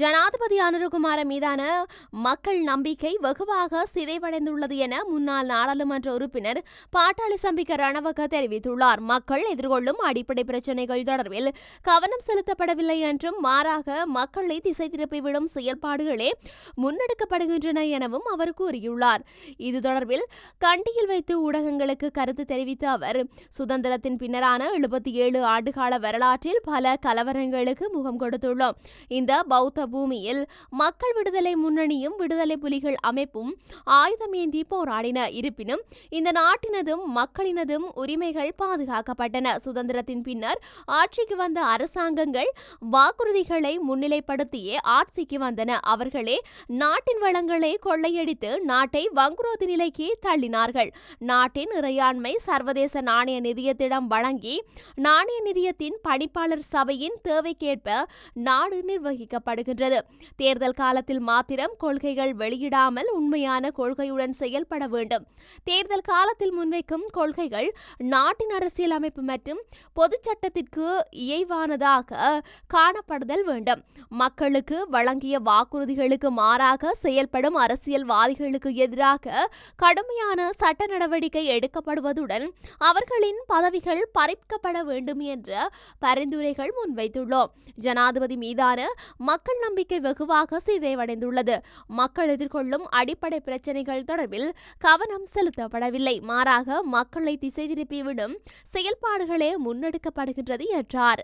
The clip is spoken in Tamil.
ஜனாதிபதி அனுரகுமார மீதான மக்கள் நம்பிக்கை வெகுவாக சிதைவடைந்துள்ளது என முன்னாள் நாடாளுமன்ற உறுப்பினர் பாட்டாளி சம்பிக்க ரணவக தெரிவித்துள்ளார். மக்கள் எதிர்கொள்ளும் அடிப்படை பிரச்சினைகள் தொடர்பில் கவனம் செலுத்தப்படவில்லை என்றும் மாறாக மக்களை திசை திருப்பிவிடும் செயல்பாடுகளே முன்னெடுக்கப்படுகின்றன எனவும் அவர் கூறியுள்ளார். இது தொடர்பில் கண்டியில் வைத்து ஊடகங்களுக்கு கருத்து தெரிவித்த அவர் சுதந்திரத்தின் பின்னரான எழுபத்தி ஏழு ஆண்டுகால வரலாற்றில் பல கலவரங்களுக்கு முகம் கொடுத்துள்ளோம். இந்த பௌத்த பூமியில் மக்கள் விடுதலை முன்னணியும் விடுதலை புலிகள் அமைப்பும் ஆயுதமேந்தி போராடின. இருப்பினும் இந்த நாட்டினதும் மக்களினதும் உரிமைகள் பாதுகாக்கப்பட்டன. சுதந்திரத்தின் பின்னர் ஆட்சிக்கு வந்த அரசாங்கங்கள் வாக்குறுதிகளை முன்னிலைப்படுத்தியே ஆட்சிக்கு வந்தன. அவர்களே நாட்டின் வளங்களை கொள்ளையடித்து நாட்டை வங்குரோதி நிலைக்கு தள்ளினார்கள். நாட்டின் இறையாண்மை சர்வதேச நாணய நிதியத்திடம் வழங்கி நாணய நிதியத்தின் பணிப்பாளர் சபையின் தேவைக்கேற்ப நாடு நிர்வகிக்கப்படுகிறது. வருகின்றது தேர்தல் காலத்தில் மாத்திரம் கொள்கைகள் வெளியிடாமல் உண்மையான கொள்கையுடன் செயல்பட வேண்டும். தேர்தல் காலத்தில் முன்வைக்கும் கொள்கைகள் நாட்டின் அரசியல் அமைப்பு மற்றும் பொது சட்டத்திற்கு இயைவானதாக காணப்படுதல் வேண்டும். மக்களுக்கு வழங்கிய வாக்குறுதிகளுக்கு மாறாக செயல்படும் அரசியல்வாதிகளுக்கு எதிராக கடுமையான சட்ட நடவடிக்கை எடுக்கப்படுவதுடன் அவர்களின் பதவிகள் பறிக்கப்பட வேண்டும் என்ற பரிந்துரைகள் முன்வைத்துள்ளோம். ஜனாதிபதி மீதான மக்கள் மக்கள் நம்பிக்கை வெகுவாக சிதைவடைந்துள்ளது. மக்கள் எதிர்கொள்ளும் அடிப்படை பிரச்சினைகள் தொடர்பில் கவனம் செலுத்தப்படவில்லை. மாறாக மக்களை திசை திருப்பிவிடும் செயல்பாடுகளே முன்னெடுக்கப்படுகின்றது என்றார்.